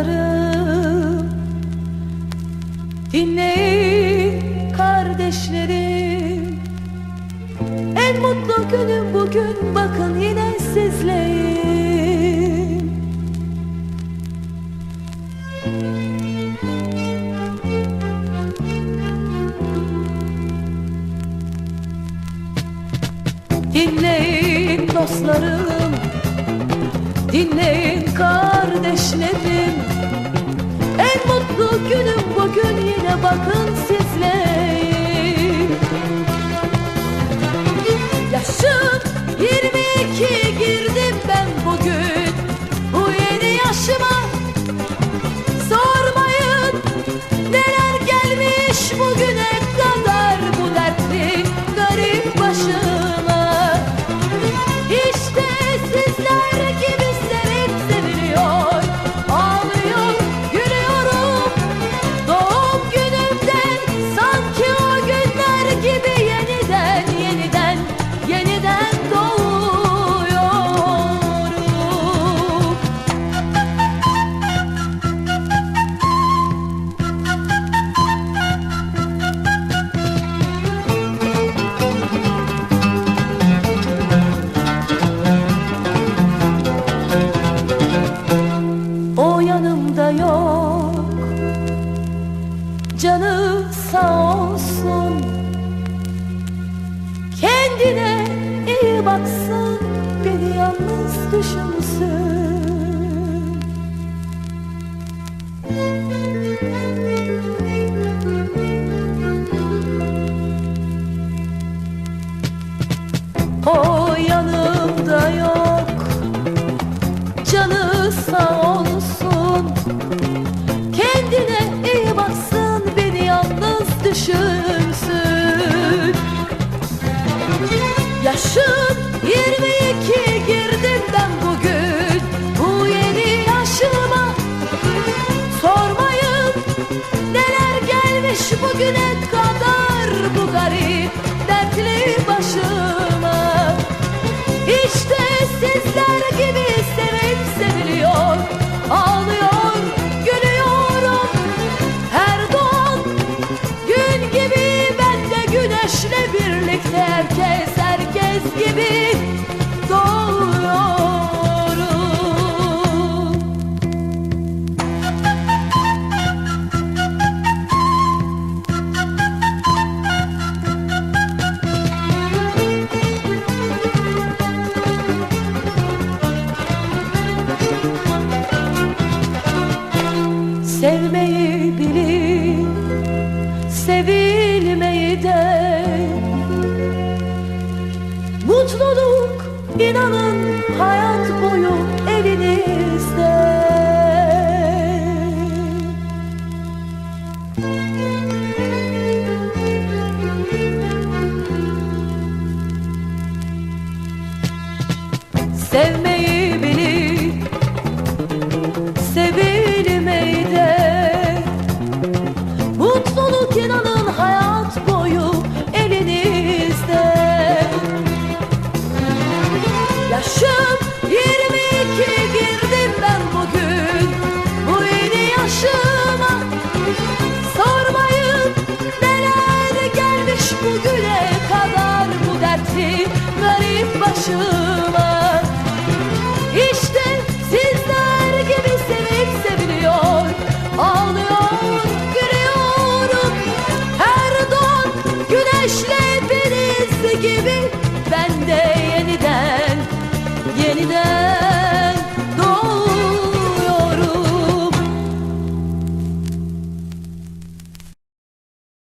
dostlarım Dinleyin kardeşlerim. En mutlu günüm bugün bakın yine sizleyim. Dinleyin dostlarım Dinleyin kardeşlerim bugün yine bakın sizleyim sağ olsun. Kendine iyi baksın Beni yalnız düşünsün O düşünsün Yaşım 22 girdim ben bugün. Bu yeni yaşıma Sormayın neler gelmiş bugüne kadar Sevmeyi bilin, sevilmeyi de. Mutluluk inanın hayat boyu elinizde garip başıma. İşte sizler gibi sevip seviliyor. Ağlıyor, gülüyorum. Her don güneşle hepiniz gibi. Ben de yeniden, yeniden